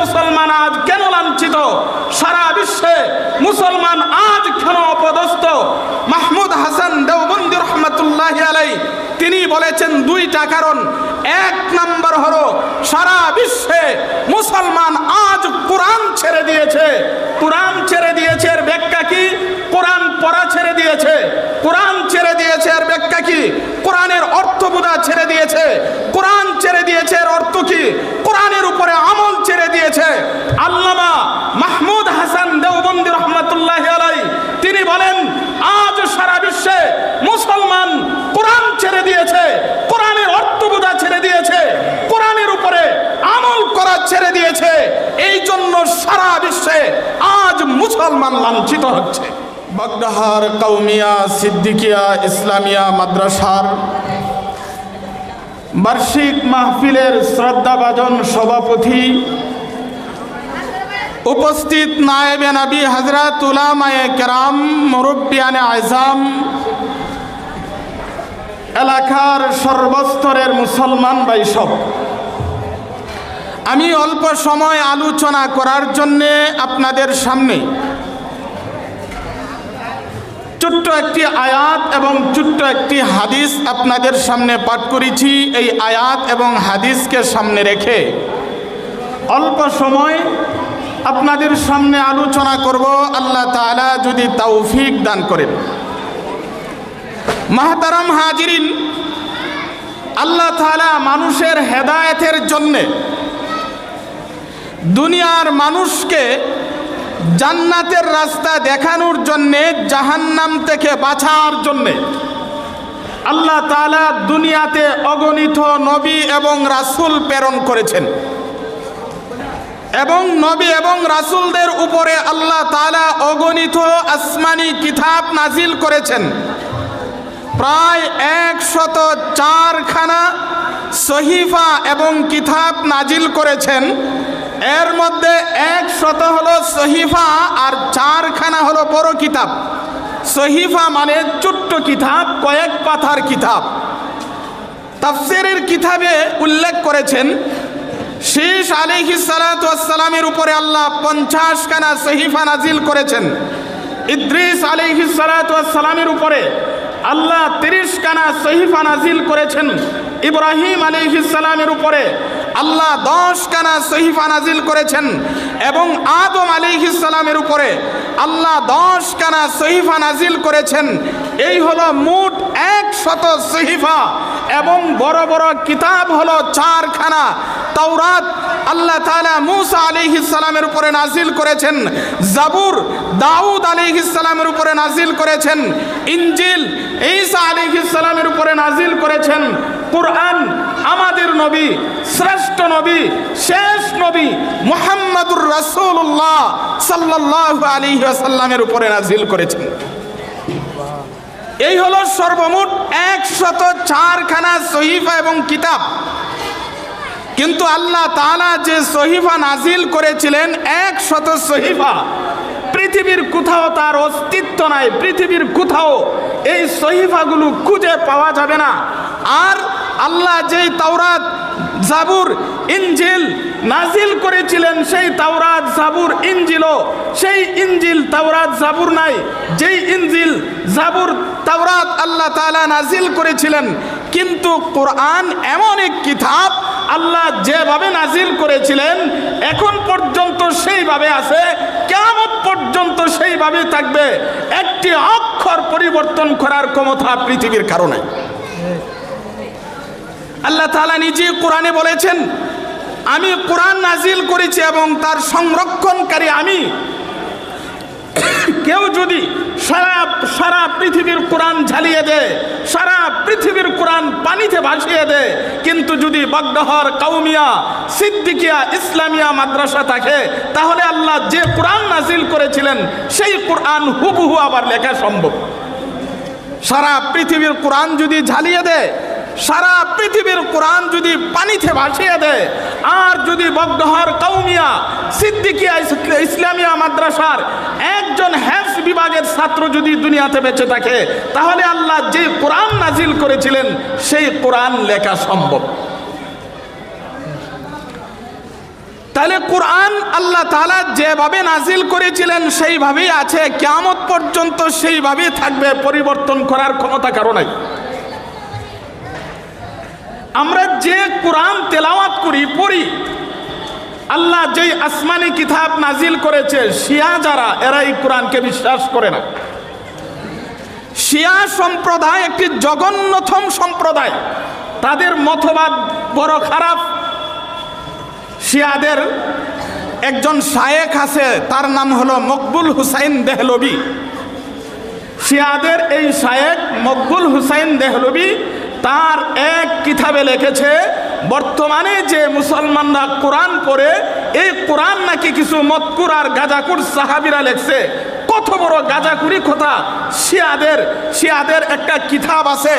মুসলমান আজ কেন লাঞ্ছিত? সারা বিশ্বে মুসলমান আজ কেন অপদস্থ? মাহমুদ হাসান দেওবন্দি রহমতুল্লাহ আলাই তিনি বলেছেন দুইটা কারণ। এক নম্বর হলো, সারা বিশ্বে মুসলমান আজ কোরআন ছেড়ে দিয়েছে। কোরআন ছেড়ে দিয়েছে এর ব্যাখ্যা কি? কোরআন পড়া ছেড়ে দিয়েছে। কোরআন ছেড়ে দিয়েছে এর ব্যাখ্যা কি? কোরআনের অর্থ ছেড়ে দিয়েছে, কোরআন ছেড়ে দিয়েছে এর অর্থ কি? কোরআনের উপরে আমল ছেড়ে দিয়েছে। আল্লামা মাহমুদ হাসান দেওবন্দি রহমতুল্লাহ আলাই তিনি বলেন, আজ সারা বিশ্বে মুসলমান কোরআন ছেড়ে দিয়েছে, কোরআনের অর্থ বোঝা ছেড়ে দিয়েছে, কোরআনের উপরে আমল করা ছেড়ে দিয়েছে। এই জন্য সারা বিশ্বে আজ মুসলমান লাঞ্ছিত হচ্ছে। বাগডাহার কৌমিয়া সিদ্দিকিয়া, ইসলামিয়া, মাদ্রাসার বার্ষিক মাহফিলের শ্রদ্ধাভাজন সভাপতি উপস্থিত নায়েবে নবী হজরত উলামায়ে কেরাম, মুরব্বিয়ানে আজম এলাকার সর্বস্তরের মুসলমান বাইসব আমি অল্প সময় আলোচনা করার জন্যে আপনাদের সামনে ছোট্ট একটি আয়াত এবং ছোট্ট একটি হাদিস আপনাদের সামনে পাঠ করেছি। এই আয়াত এবং হাদিসকে সামনে রেখে অল্প সময় আপনাদের সামনে আলোচনা করব। আল্লাহ তাআলা যদি তৌফিক দান করেন। মাহতারাম হাজিরিন, আল্লাহ তালা মানুষের হেদায়েতের জন্যে দুনিয়ার মানুষকে জান্নাতের রাস্তা দেখানোর জন্যে, জাহান্নাম থেকে বাঁচার জন্যে। আল্লাহ তালা দুনিয়াতে অগণিত নবী এবং রাসূল প্রেরণ করেছেন। এবং নবী এবং রাসূলদের উপরে আল্লাহ তালা অগণিত আসমানি কিতাব নাজিল করেছেন। প্রায় একশত চারখানা সহিফা এবং কিতাব নাজিল করেছেন। এর মধ্যে এক শত হলো সহিফা আর চারখানা হলো বড় কিতাব। সহিফা মানে ছোট্ট কিতাব, কয়েক পাথার কিতাব। তাফসিরের কিতাবে উল্লেখ করেছেন, শেষ আলিহি সালাতামের উপরে আল্লাহ পঞ্চাশ খানা সহিফা নাজিল করেছেন। ইদ্রিস আলিহি সালাতামের উপরে আল্লাহ তিরিশ খানা সহিফা নাজিল করেছেন। ইব্রাহিম আলিহি সালামের উপরে আল্লাহ দশ কানা সহিফা নাজিল করেছেন এবং আদম আলিহি সালামের উপরে আল্লাহ দশ কানা সহিফা নাজিল করেছেন। এই হলো মোট এক শত সহিফা এবং বড় বড় কিতাব হলো চারখানা। তাওরাত আল্লাহ তাআলা মুসা আলাইহিস সালামের উপরে নাজিল করেছেন। জাবুর, দাউদ আলাইহিস সালামের উপরে নাজিল করেছেন। ইঞ্জিল ঈসা আলাইহিস সালামের উপরে নাজিল করেছেন। কুরআন আমাদের নবী, শ্রেষ্ঠ নবী, শেষ নবী মুহাম্মাদুর রাসূলুল্লাহ সাল্লাল্লাহু আলী ওয়াসাল্লামের উপরে নাজিল করেছেন। এই হলো সর্বমোট একশত চারখানা সহিফা এবং কিতাব। কিন্তু আল্লাহ তাআলা যে সহিফা নাজিল করেছিলেন এক শত সহিফা, পৃথিবীর কোথাও তার অস্তিত্ব নাই, পৃথিবীর কোথাও এই সহিফাগুলো খুঁজে পাওয়া যাবে না। আর আল্লাহ যেই তাওরাত, জাবুর ইঞ্জিল নাজিল করেছিলেন, সেই তাওরাত জাবুর ইঞ্জিলও সেই ইঞ্জিল তাওরাত জাবুর নাই, যেই ইঞ্জিল জাবুর তাওরাত আল্লাহ তাআলা নাজিল করেছিলেন, কিন্তু কোরআন এমন এক কিতাব, আল্লাহ যেভাবে নাজিল করেছিলেন, এখন পর্যন্ত সেইভাবে আছে কেমন পর্যন্ত সেইভাবে থাকবে, একটি অক্ষর পরিবর্তন করার ক্ষমতা পৃথিবীর কারণে আল্লাহ তাআলা নিজে কোরআনে বলেছেন, আমি কোরআন নাজিল করেছি এবং তার সংরক্ষণকারী আমি। কেউ যদি সারা সারা পৃথিবীর কোরআন ঝালিয়ে দেয়, সারা পৃথিবীর কোরআন পানিতে ভাসিয়ে দেয়, কিন্তু যদি বাগডহর কাউমিয়া, সিদ্দিকিয়া, ইসলামিয়া মাদ্রাসা থাকে, তাহলে আল্লাহ যে কোরআন নাজিল করেছিলেন, সেই কোরআন হুবহু আবার লেখা সম্ভব। সারা পৃথিবীর কোরআন যদি ঝালিয়ে দেয় সারা পৃথিবীর কোরআন যদি পানিতে ভাসিয়ে দেয়, আর যদি বগডহর কৌমিয়া সিদ্দিকিয়া ইসলামিয়া মাদ্রাসার একজন হ্যাফ বিভাগের ছাত্র যদি দুনিয়াতে বেঁচে থাকে, তাহলে আল্লাহ যে কোরআন নাজিল করেছিলেন, সেই কোরআন লেখা সম্ভব। তাহলে কোরআন আল্লাহ তাআলা যেভাবে নাজিল করেছিলেন, সেইভাবেই আছে। কিয়ামত পর্যন্ত সেইভাবেই থাকবে, পরিবর্তন করার ক্ষমতা কারও নাই। আমরা যে কোরআন তেলাওয়াত করি, পড়ি, আল্লাহ যেই আসমানি কিতাব নাজিল করেছে, শিয়া যারা, এরা এই কোরআনকে বিশ্বাস করে না। শিয়া সম্প্রদায় একটি জগন্নাথম সম্প্রদায়। তাদের মতবাদ বড় খারাপ। শিয়াদের একজন শায়েক আছে, তার নাম হলো মকবুল হুসাইন দেহলবি। শিয়াদের এই শায়েক মকবুল হুসাইন দেহলবি তার এক কিতাবে লিখেছে, বর্তমানে যে মুসলমানরা কোরআন পড়ে, এই কোরআন নাকি কিছু মতকুর আর গাজাকুর সাহাবিরা লেখছে। কত বড় গাজাকুরি কথা। শিয়াদের শিয়াদের একটা কিতাব আছে।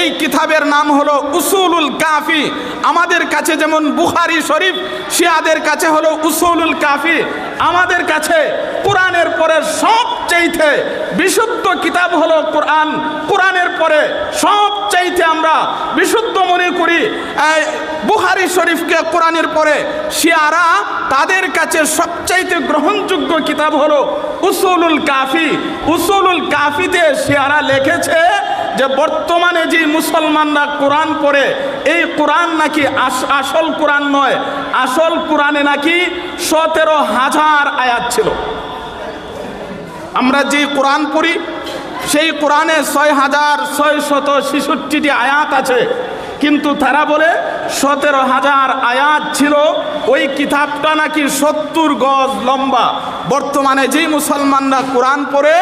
এই কিতাবের নাম হলো উসুলুল কাফি। আমাদের কাছে যেমন বুখারি শরীফ, শিয়াদের কাছে হলো উসুলুল কাফি। আমাদের কাছে কোরআনের পরে সবচাইতে বিশুদ্ধ কিতাব হলো কোরআন। কোরআনের পরে সবচাইতে আমরা বিশুদ্ধ মনে করি বুহারি শরীফকে কোরআনের পরে শিয়ারা তাদের কাছে সবচাইতে গ্রহণযোগ্য কিতাব হলো উসুলুল কাফি। উসুলুল কাফিতে শিয়ারা লিখেছে যে বর্তমানে যে মুসলমানরা কোরআন পড়ে, এই কোরআন নাকি আস- আসল কোরআন নয়। আসল কোরআনে নাকি সতেরো হাজার আয়াত ছিল। আমরা যে কোরআন পড়ি, সেই কোরআনে ছয় হাজার ছয় শত ছেষট্টিটি আয়াত আছে। কিন্তু তারা বলে, সতেরো হাজার আয়াত ছিল, ওই কিতাবটা নাকি সত্তর গজ লম্বা। বর্তমানে যেই মুসলমানরা কোরআন পড়ে,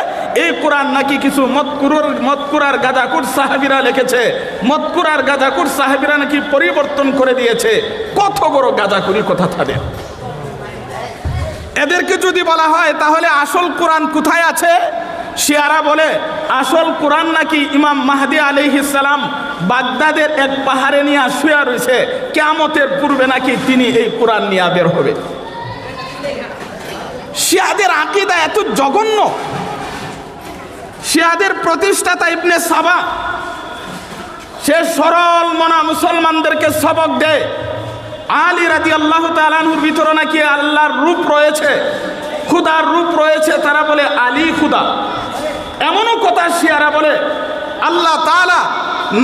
এই কোরআন নাকি কিছু মতকুরুর, মতকুরার গাজাকুর সাহাবিরা লিখেছে। মতকুরার গাজাকুর সাহাবিরা নাকি পরিবর্তন করে দিয়েছে। কত বড় গাজাকুরি কথা তাদের। এদেরকে যদি বলা হয়, তাহলে আসল কোরআন কোথায় আছে? শিয়ারা বলে, আসল কোরআন নাকি ইমাম মাহাদি আলিহিসাল্লাম বাগদাদের এক পাহাড়ে নিয়ে শুয়া রয়েছে। কেয়ামতের পূর্বে নাকি তিনি এই কোরআন নিয়ে বের হবে। শিয়াদের আকিদা এত জঘন্য। শিয়াদের প্রতিষ্ঠাতা ইবনে সাবা, সে সরল মনা মুসলমানদেরকে সবক দেয়। আলী রাজি আল্লাহ তালানহুর ভিতরে নাকি আল্লাহর রূপ রয়েছে, খুদার রূপ রয়েছে, তারা বলে আলী খুদা। এমনও কথা শিয়ারা বলে, আল্লাহ তালা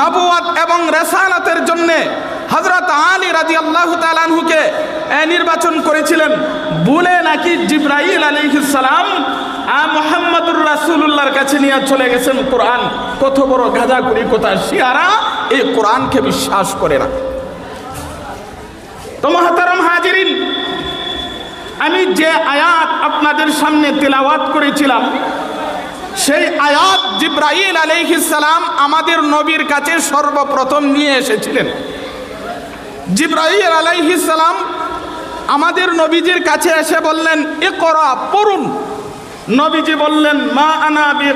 নবুয়াত এবং রেসালাতের জন্যে হজরত আলী রাজি আল্লাহ তালানহুকে নির্বাচন করেছিলেন। বলে নাকি জিব্রাইল আলী সালাম মোহাম্মদুর রাসুল্লাহর কাছে নিয়ে চলে গেছেন কোরআন। কত বড় গাঁজা করি কথা শিয়ারা, এই কোরআনকে বিশ্বাস করে না। তো আমি যে আয়াত আপনাদের সামনে তেলাওয়াত করেছিলাম, সেই আয়াত জিব্রাইল আলাইহিসালাম আমাদের নবীর কাছে সর্বপ্রথম নিয়ে এসেছিলেন। জিব্রাইল আলাইহিসালাম আমাদের নবীজির কাছে এসে বললেন এ করা পড়ুন। নবীজি বললেন, মা আনা বি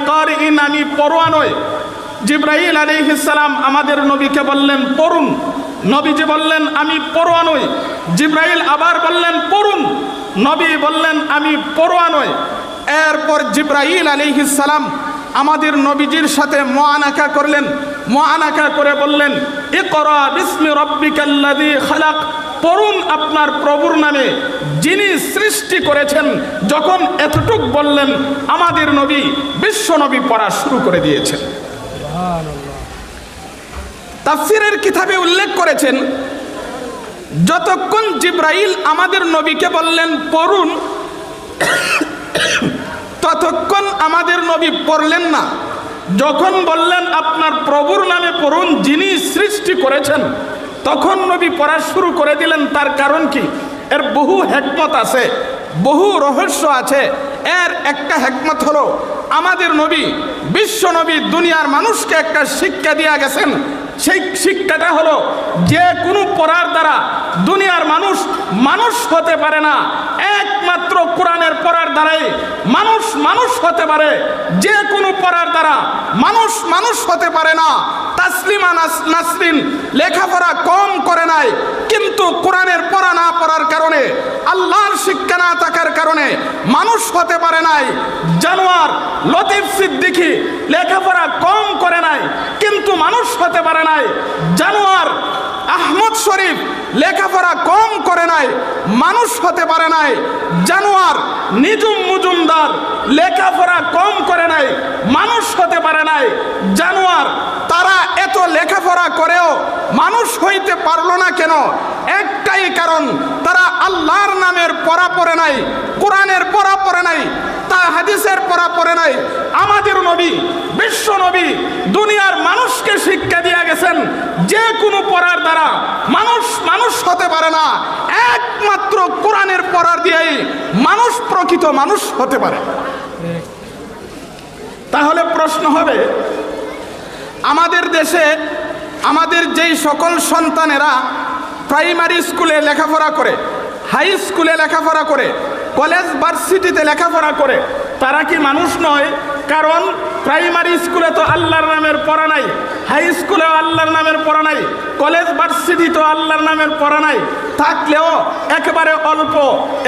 ইন আমি পড়ুয়া নয় জিব্রাইল আলাইহিসালাম আমাদের নবীকে বললেন, পড়ুন। নবীজি বললেন, আমি পড়ুয়া নই। জিব্রাইল আবার বললেন, পড়ুন। নবী বললেন, আমি পড়ুয়া নই। এরপর জিব্রাইল আলাইহিসালাম আমাদের নবীজির সাথে মোয়ানাকা করলেন। মোয়ানাকা করে বললেন এ করা বিস্মি রব্বিকাল্লাদি খালাক। পড়ুন আপনার প্রভুর নামে, যিনি সৃষ্টি করেছেন। যখন এতটুক বললেন, আমাদের নবী বিশ্ব নবী পড়া শুরু করে দিয়েছেন। তাফসিরের কিতাবে উল্লেখ করেছেন, যতক্ষণ জিব্রাইল আমাদের নবীকে বললেন, পড়ুন, ততক্ষণ আমাদের নবী পড়লেন না। যখন বললেন, আপনার প্রভুর নামে পড়ুন, যিনি সৃষ্টি করেছেন, তখন নবী পড়া শুরু করে দিলেন। তার কারণ কি? এর বহু হেকমত আছে, বহু রহস্য আছে। এর একটা হেকমত হলো, আমাদের নবী, বিশ্ব নবী, দুনিয়ার মানুষকে একটা শিক্ষা দিয়া গেছেন সেই শিক্ষাটা হলো যে কোনো পড়ার দ্বারা দুনিয়ার মানুষ মানুষ হতে পারে না। একমাত্র কোরআনের পড়ার দ্বারাই মানুষ মানুষ হতে পারে। যে কোনো পড়ার দ্বারা মানুষ মানুষ হতে পারে না। তাসলিমা নাস- নাসরিন লেখাপড়া কম করে নাই। কিন্তু কোরআনের পড়া না পড়ার কারণে, আল্লাহর শিক্ষা না থাকার কারণে মানুষ হতে পারে নাই। জানোয়ার লতিফ সিদ্দিকি লেখাপড়া কম করে নাই, কিন্তু মানুষ হতে পারে নাই। জানোয়ার আহমদ শরীফ লেখাপড়া কম করে নাই, মানুষ হতে পারে নাই। জানোয়ার নিজুম মুজুমদার লেখাপড়া কম করে নাই, মানুষ হতে পারে নাই। জানোয়ার লেখাপড়া করেও মানুষ হইতে পারল না কেন? একটাই কারণ, তারা আল্লাহর নামের পড়া পড়ে নাই, কোরআনের পড়া পড়ে নাই, তা হাদিসের পড়া পড়ে নাই। আমাদের নবী, বিশ্ব নবী, দুনিয়ার মানুষকে শিক্ষা দিয়ে গেছেন, যে কোনো পড়ার দ্বারা মানুষ মানুষ হতে পারে না। একমাত্র কোরআনের পড়ার দিয়েই মানুষ প্রকৃত মানুষ হতে পারে। তাহলে প্রশ্ন হবে আমাদের দেশে আমাদের যেই সকল সন্তানেরা প্রাইমারি স্কুলে লেখাপড়া করে, হাই স্কুলে লেখাপড়া করে, কলেজ, ভার্সিটিতে লেখাপড়া করে, তারা কি মানুষ নয়? কারণ প্রাইমারি স্কুলে তো আল্লাহর নামের পড়া নাই, হাই স্কুলেও আল্লাহর নামের পড়া নাই, কলেজ ভার্সিটি তো আল্লাহর নামের পড়া নাই। থাকলেও একেবারে অল্প।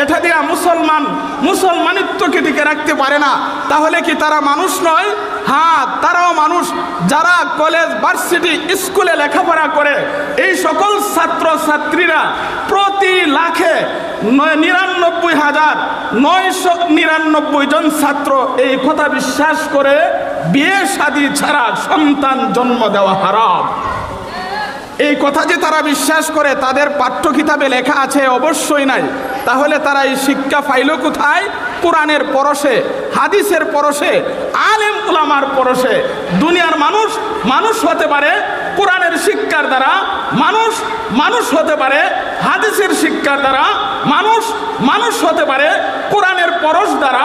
এটা দিয়া মুসলমান, মুসলমানিত্বকে টিকে রাখতে পারে না। তাহলে কি তারা মানুষ নয়? হ্যাঁ তারাও মানুষ যারা কলেজ ভার্সিটি স্কুলে লেখাপড়া করে। এই সকল ছাত্র ছাত্রীরা প্রতি লাখে নিরানব্বই হাজার নয়শো নিরানব্বই জন ছাত্র এই কথা বিশ্বাস করে বিয়ে শাদী ছাড়া সন্তান জন্ম দেওয়া হারাম। এই কথা যে তারা বিশ্বাস করে, তাদের পাঠ্য কিতাবে লেখা আছে, অবশ্যই নাই। তাহলে তারা এই শিক্ষা ফাইল কোথায়? কোরআনের পরশে, হাদিসের পরশে, আলেম উলামার পরশে, দুনিয়ার মানুষ মানুষ হতে পারে কোরআনের শিক্ষার দ্বারা, মানুষ মানুষ হতে পারে হাদিসের শিক্ষার দ্বারা, মানুষ মানুষ হতে পারে কোরআনের পরশ দ্বারা,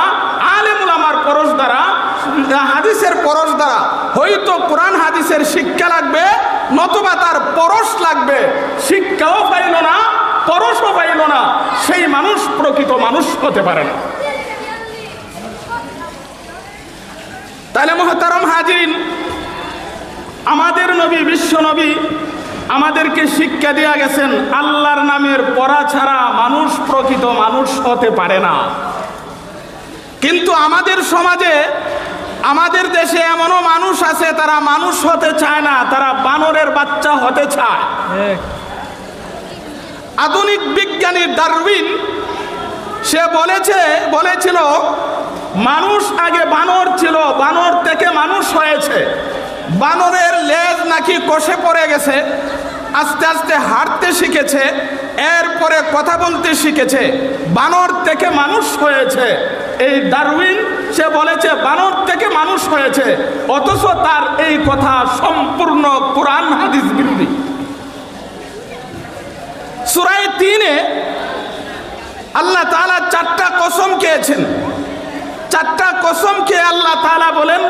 আলেম উলামার পরশ দ্বারা, হাদিসের পরশ দ্বারা। হয়তো কোরআন হাদিসের শিক্ষা লাগবে, নতুবা তার পরশ লাগবে। শিক্ষাও পাইল না, পরশও পাইল না। সেই মানুষ প্রকৃত মানুষ হতে পারে না। তাহলে মহতারম হাজিন আমাদের নবী, বিশ্ব নবী আমাদেরকে শিক্ষা দেওয়া গেছেন, আল্লাহর নামের পড়া ছাড়া মানুষ প্রকৃত মানুষ হতে পারে না। কিন্তু আমাদের সমাজে, আমাদের দেশে এমনও মানুষ আছে, তারা মানুষ হতে চায় না, তারা বানরের বাচ্চা হতে চায়। আধুনিক বিজ্ঞানী ডারউইন, সে বলেছে, বলেছিল মানুষ আগে বানর ছিল, বানর থেকে মানুষ হয়েছে। বানরের লেজ নাকি কষে পড়ে গেছে, আস্তে আস্তে হাঁটতে শিখেছে, এরপরে কথা বলতে শিখেছে, বানর থেকে মানুষ হয়েছে। এই ডারউইন, সে বলেছে, বানর থেকে মানুষ হয়েছে, অথচ তার এই কথা সম্পূর্ণ কোরআন হাদিস বিরোধী সুরাই তিনে আল্লাহ তাআলা চারটা কসম খেয়েছেন। চারটা কসম খেয়ে আল্লাহ তাআলা বলেন,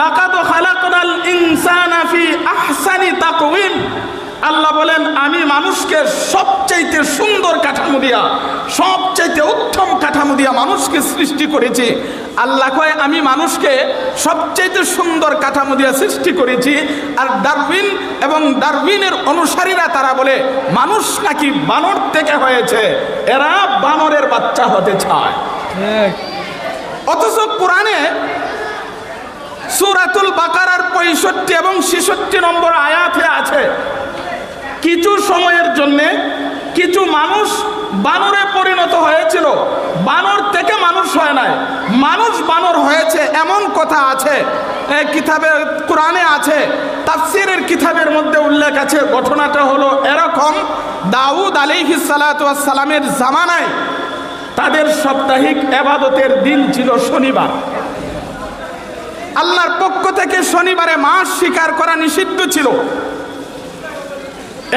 লাকাদ খালাকনাল ইনসানা ফি আহসানি তাকওয়িম। আল্লাহ বলেন, আমি মানুষকে সবচাইতে সুন্দর কাঠামো দিয়া, সবচাইতে উত্তম কাঠামো দিয়া মানুষকে সৃষ্টি করেছি। আল্লাহ কয়, আমি মানুষকে সবচাইতে সুন্দর কাঠামো দিয়া সৃষ্টি করেছি। আর ডারউইন এবং ডারউইনের অনুসারীরা তারা বলে, মানুষ নাকি বানর থেকে হয়েছে, এরা বানরের বাচ্চা হতে চায়। অথচ কোরআনে সুরাতুল বাকারার পঁয়ষট্টি এবং ছেষট্টি নম্বর আয়াতে আছে, কিছু সময়ের জন্যে কিছু মানুষ বানরে পরিণত হয়েছিল। বানর থেকে মানুষ হয় নাই। মানুষ বানর হয়েছে এমন কথা আছে এই কিতাবে কোরআনে আছে, তাফসিরের কিতাবের মধ্যে উল্লেখ আছে। ঘটনাটা হলো এরকম, দাউদ আলিহি সালামের জামানায় তাদের সাপ্তাহিক এবাদতের দিন ছিল শনিবার। আল্লাহর পক্ষ থেকে শনিবারে মাছ শিকার করা নিষিদ্ধ ছিল।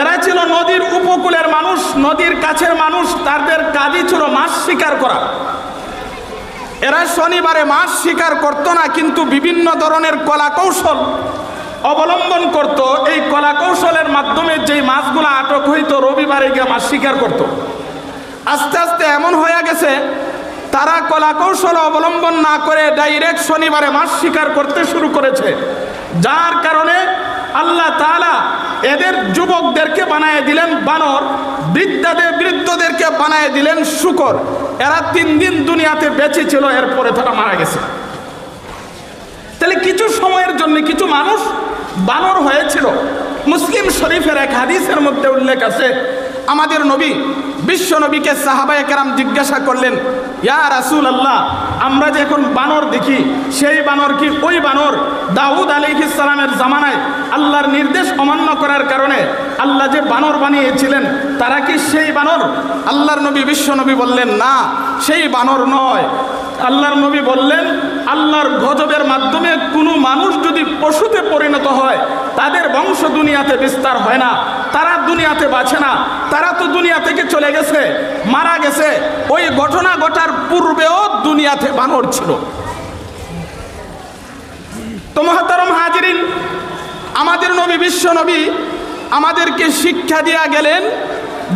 এরা ছিল নদীর উপকূলের মানুষ, নদীর কাছের মানুষ, তাদের কাজই ছিল মাছ শিকার করা। এরা শনিবারে মাছ শিকার করতো না, কিন্তু বিভিন্ন ধরনের কলা কৌশল অবলম্বন করত। এই কলা কৌশলের মাধ্যমে যেই মাছগুলো আটক হইতো, রবিবারে গিয়ে মাছ শিকার করত। আস্তে আস্তে এমন হয়ে গেছে, তারা কলা কৌশল অবলম্বন না করে ডাইরেক্ট শনিবারে মাছ শিকার করতে শুরু করেছে। যার কারণে আল্লাহ তাআলা এদের যুবকদেরকে বানায় দিলেন বানর, বৃদ্ধাদের, বৃদ্ধদেরকে বানায় দিলেন শুকর। এরা তিন দিন দুনিয়াতে বেঁচে ছিল, এরপরে তারা মারা গেছে। তাহলে কিছু সময়ের জন্য কিছু মানুষ বানর হয়েছিল। মুসলিম শরীফের এক হাদিসের মধ্যে উল্লেখ আছে আমাদের নবী, বিশ্ব নবীকে সাহাবায়ে কেরাম জিজ্ঞাসা করলেন, ইয়া রাসূল আল্লাহ আমরা যে এখন বানর দেখি, সেই বানর কি ওই বানর? দাউদ আলাইহিস সালামের জামানায় আল্লাহর নির্দেশ অমান্য করার কারণে আল্লাহ যে বানর বানিয়েছিলেন, তারা কি সেই বানর? আল্লাহর নবী, বিশ্ব নবী বললেন, না, সেই বানর নয়। আল্লাহর নবী বললেন আল্লাহর গজবের মাধ্যমে কোনো মানুষ যদি পশুতে পরিণত হয়, তাদের বংশ দুনিয়াতে বিস্তার হয় না, তারা দুনিয়াতে বাঁচে না, তারা তো দুনিয়া থেকে চলে গেছে, মারা গেছে। ওই ঘটনা ঘটার পূর্বেও দুনিয়াতে বানর ছিল। তো মহাতারম হাজিরিন, আমাদের নবী, বিশ্ব নবী আমাদেরকে শিক্ষা দিয়া গেলেন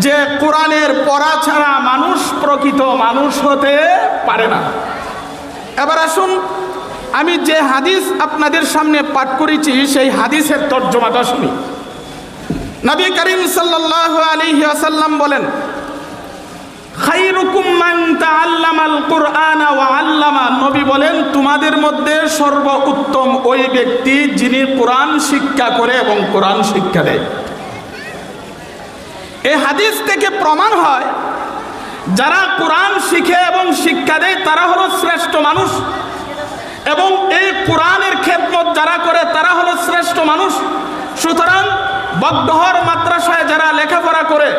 যে কোরআনের পড়া ছাড়া মানুষ প্রকৃত মানুষ হতে পারে না। এবার আসুন, আমি যে হাদিস আপনাদের সামনে পাঠ করেছি, সেই হাদিসের তর্জমাটা শুনি। নবী করিম সাল্লাহ আলাইহি আসাল্লাম বলেন নবী বলেন, তোমাদের মধ্যে সর্বোত্তম ওই ব্যক্তি যিনি কোরআন শিক্ষা করে এবং কোরআন শিক্ষা দেয়। এই হাদিস থেকে প্রমাণ হয় যারা কোরআন শিখে এবং শিক্ষা দেয়, তারা হলো শ্রেষ্ঠ মানুষ। এবং এই কোরআনের খেদমত যারা করে, তারা হলো শ্রেষ্ঠ মানুষ। সুতরাং বগডহর মাদ্রাসায় যারা লেখাপড়া করে,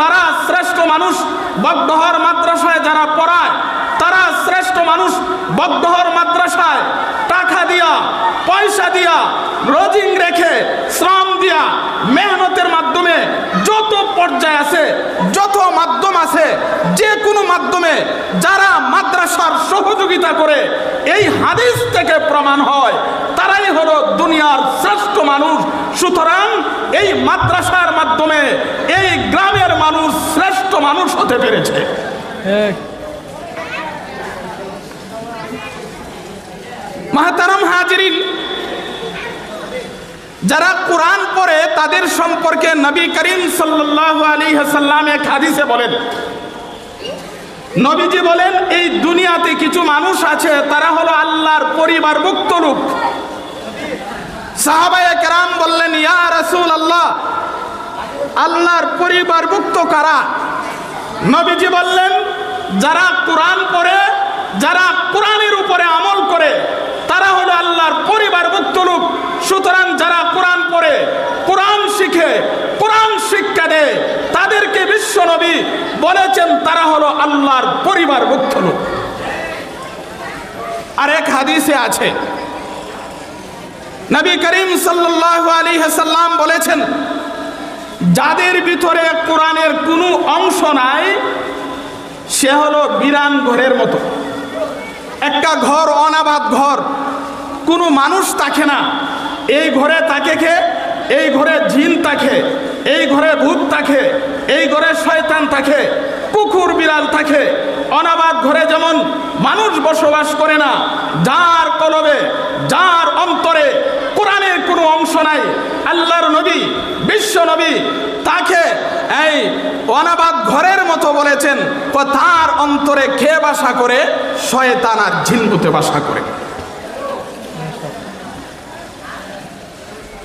তারা শ্রেষ্ঠ মানুষ। বগডহর মাদ্রাসায় যারা পড়ায়, তারা শ্রেষ্ঠ মানুষ। বগডহর মাদ্রাসায় টাকা দিয়া, পয়সা দিয়া রোজিং রেখে শ্রম দিয়া মেহনতের মাধ্যমে যত পর্যায় আছে যত মাধ্যম আছে যে কোনো মাধ্যমে যারা মাদ্রাসার সহযোগিতা করে এই হাদিস থেকে প্রমাণ হয় তারাই হলো দুনিয়ার শ্রেষ্ঠ মানুষ। সুতরাং এই মাদ্রাসার মাধ্যমে এই গ্রামের মানুষ শ্রেষ্ঠ মানুষ হতে পেরেছে। মাহতারাম হাজিরিন যারা কোরআন পড়ে তাদের সম্পর্কে নবী করিম সাল্লাহ আলী হাসাল্লাম এক হাদিসে বলেন নবীজি বলেন, এই দুনিয়াতে কিছু মানুষ আছে, তারা হলো আল্লাহর পরিবারভুক্ত লোক। সাহাবায়ে কেরাম বললেন, ইয়া রাসূল আল্লাহ আল্লাহর পরিবার পরিবারভুক্ত কারা? নবীজি বললেন, যারা কোরআন পড়ে, যারা কোরআনের উপরে আমল করে, তারা হলো আল্লাহর পরিবারভুক্ত লোক। সুতরাং যারা কোরআন পড়ে, কোরআন শিখে কোরআন শিক্ষা দেয় তাদেরকে বিশ্ব নবী বলেছেন তারা হলো আল্লাহর পরিবারভুক্ত লোক। আর এক হাদিসে আছে, নবী করিম সাল্লাহ আলী সাল্লাম বলেছেন, যাদের ভিতরে কোরআনের কোনো অংশ নাই, সে হলো বিরান ঘরের মতো। একটা ঘর অনাবাদ ঘর, কোনো মানুষ থাকে না, এই ঘরে তাকে খে, এই ঘরে জিন থাকে এই ঘরে ভূত থাকে, এই ঘরে শয়তান থাকে, কুকুর, বিড়াল থাকে। অনাবাদ ঘরে যেমন মানুষ বসবাস করে না, যার কলবে, যার অন্তরে কোরআনের কোনো অংশ নাই, আল্লাহর নবী, বিশ্ব নবী তাকে এই অনাবাদ ঘরের মতো বলেছেন তার অন্তরে খেয়ে বাসা করে? শয়তান আর ঝিনবুতে বাসা করে।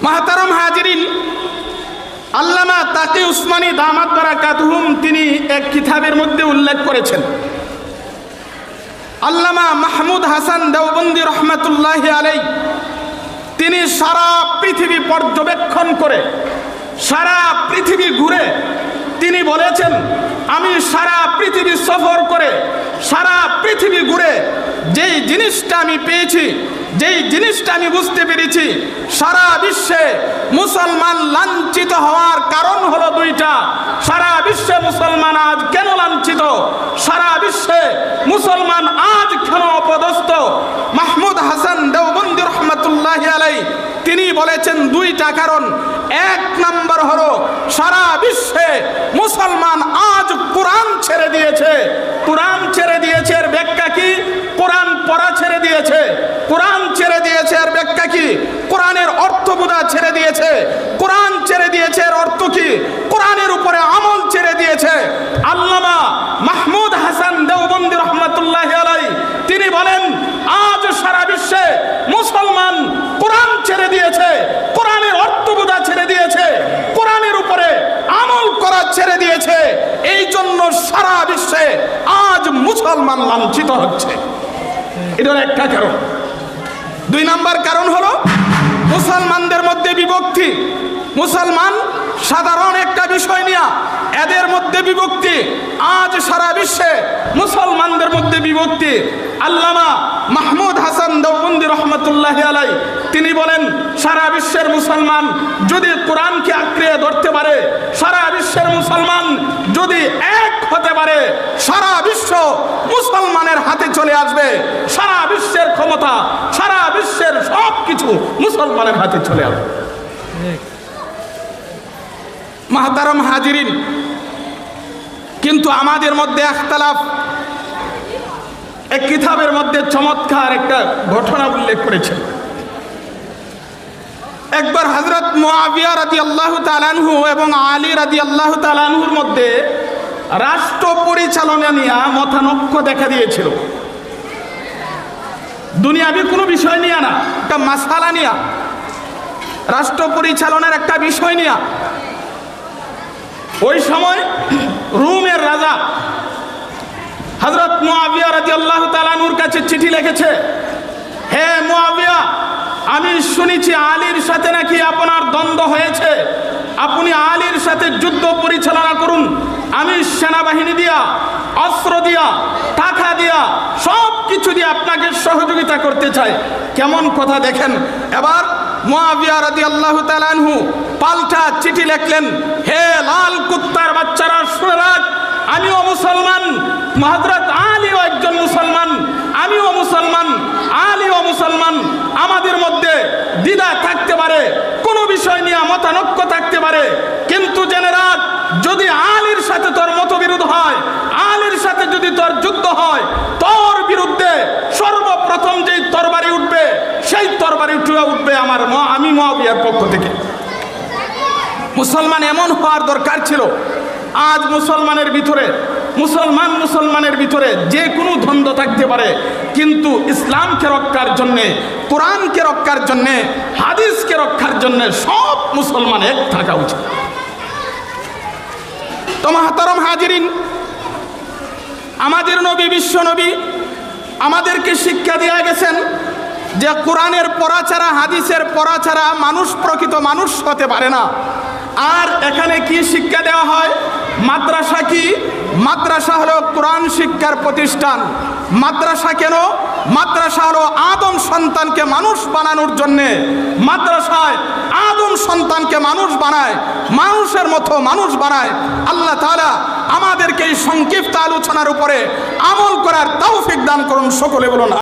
মাহতারম হাজিরিন আল্লামা তাকে উসমানী দামাত বারাকাতহুম তিনি এক কিতাবের মধ্যে উল্লেখ করেছেন। আল্লামা মাহমুদ হাসান দেওবন্দি রহমতুল্লাহ আলাই তিনি সারা পৃথিবী পর্যবেক্ষণ করে, সারা পৃথিবী ঘুরে তিনি বলেছেন, আমি সারা পৃথিবী সফর করে, সারা পৃথিবী ঘুরে যেই জিনিসটা আমি পেয়েছি, যেই জিনিসটা আমি বুঝতে পেরেছি, সারা বিশ্বে মুসলমান লাঞ্ছিত হওয়ার কারণ হলো দুইটা। সারা বিশ্বে মুসলমান আজ কেন লাঞ্ছিত? সারা বিশ্বে মুসলমান আজ কেন অপদস্থ? মাহমুদ হাসান দেওবন্দি রহমতুল্লাহ আলাই বলেছেন দুইটা কারণ। এক নম্বর হলো সারা বিশ্বে মুসলমান আজ কোরআন ছেড়ে দিয়েছে কোরআন ছেড়ে দিয়েছে এর ব্যাখ্যা কি কোরআন পড়া ছেড়ে দিয়েছে কোরআন ছেড়ে দিয়েছে এর ব্যাখ্যা কি কোরআনের অর্থ বোঝা ছেড়ে দিয়েছে কোরআন ছেড়ে দিয়েছে এর অর্থ কি কোরআনের উপরে আমল ছেড়ে দিয়েছে আল্লামা মাহমুদ হাসান দেওবন্দি রহমতুল্লাহ আলাই তিনি বলেন আজ সারা বিশ্বে মুসলমান কোরআন ছেড়ে দিয়েছে কোরআনের অর্থ বোঝা ছেড়ে দিয়েছে জন্য সারা বিশ্বে আজ মুসলমান লাঞ্ছিত হচ্ছে। এটার একটা কারণ। দুই নাম্বার কারণ হলো, মুসলমানদের মধ্যে বিভক্তি। মুসলমান সাধারণ একটা বিষয় নিয়ে মধ্যে বিভক্তি। আজ সারা বিশ্বে মুসলমানদের মধ্যে বিভক্তি। আল্লামা মাহমুদ হাসান দেওবন্দি রহমতুল্লাহ আলাই তিনি বলেন সারা বিশ্বের মুসলমান যদি কোরআনকে আঁকড়িয়ে ধরতে পারে সারা বিশ্বের মুসলমান যদি এক হতে পারে সারা বিশ্ব মুসলমানের হাতে চলে আসবে। সারা বিশ্বের ক্ষমতা সারা বিশ্বের সব কিছু মুসলমানের হাতে চলে আসবে। মাহতারাম হাজিরিন কিন্তু আমাদের মধ্যে একতলাফ, এক কিতাবের মধ্যে চমৎকার একটা ঘটনা উল্লেখ করেছেন। একবার হজরত মুআবিয়া রাদি আল্লাহ তালানহু এবং আলী রাদি আল্লাহ তালানহুর মধ্যে রাষ্ট্র পরিচালনা নিয়ে মতানক্য দেখা দিয়েছিল। দুনিয়াবি কোনো বিষয় নিয়ে না, একটা মাসালা নিয়ে, রাষ্ট্র পরিচালনার একটা বিষয় নিয়ে। ওই সময় রুমের রাজা। হজরত রাজি তালানুর কাছে চিঠি লিখেছে, হে মুআবিয়া, আমি শুনেছি আলীর সাথে নাকি আপনার দ্বন্দ্ব হয়েছে। আপনি আলীর সাথে যুদ্ধ পরিচালনা করুন। আমি সেনাবাহিনী দিয়া, অস্ত্র দিয়া, টাকা দিয়া সব কিছু দিয়ে আপনাকে সহযোগিতা করতে চাই। কেমন কথা দেখেন। এবার মুআবিয়া রাদি আল্লাহ তালানহু পাল্টা চিঠি লিখলেন, হে লাল কুত্তার বাচ্চারা, শুনে রাখ, আমিও মুসলমান হজরত আলীও একজন মুসলমান, আমিও মুসলমান, আলীও মুসলমান, আমাদের মধ্যে দ্বিধা থাকতে পারে, কোনো বিষয় নিয়ে মতানক্য থাকতে পারে, কিন্তু জেনে রাখ, যদি আলীর সাথে তোর মতবিরোধ হয়, আলীর সাথে যদি তোর যুদ্ধ হয়, তোর বিরুদ্ধে সর্বপ্রথম যেই তরবারি উঠবে, সেই তরবারি উঠে উঠবে আমার আমি মহাবিয়ার পক্ষ থেকে। মুসলমান এমন হওয়ার দরকার ছিল। আজ মুসলমানের ভিতরে, মুসলমান মুসলমানের ভিতরে যে কোনো দ্বন্দ্ব থাকতে পারে। কিন্তু ইসলামকে রক্ষার জন্যে, কোরআনকে রক্ষার জন্যে, হাদিসকে রক্ষার জন্যে সব মুসলমান থাকা উচিত। তো মাহতারম হাজিরিন, আমাদের নবী, বিশ্ব নবী আমাদেরকে শিক্ষা দিয়ে গেছেন যে কোরআনের পড়া ছাড়া হাদিসের পড়া ছাড়া মানুষ প্রকৃত মানুষ হতে পারে না। আর এখানে কি শিক্ষা দেওয়া হয়? মাদ্রাসা কি? মাদ্রাসা হলো কোরআন শিক্ষার প্রতিষ্ঠান। মাদ্রাসা কেন? মাদ্রাসা হলো আদম সন্তানকে মানুষ বানানোর জন্যে। মাদ্রাসায় আদম সন্তানকে মানুষ বানায়, মানুষের মতো মানুষ বানায়। আল্লাহ তাআলা আমাদেরকে এই সংক্ষিপ্ত আলোচনার উপরে আমল করার তৌফিক দান করুন, সকলে বলুন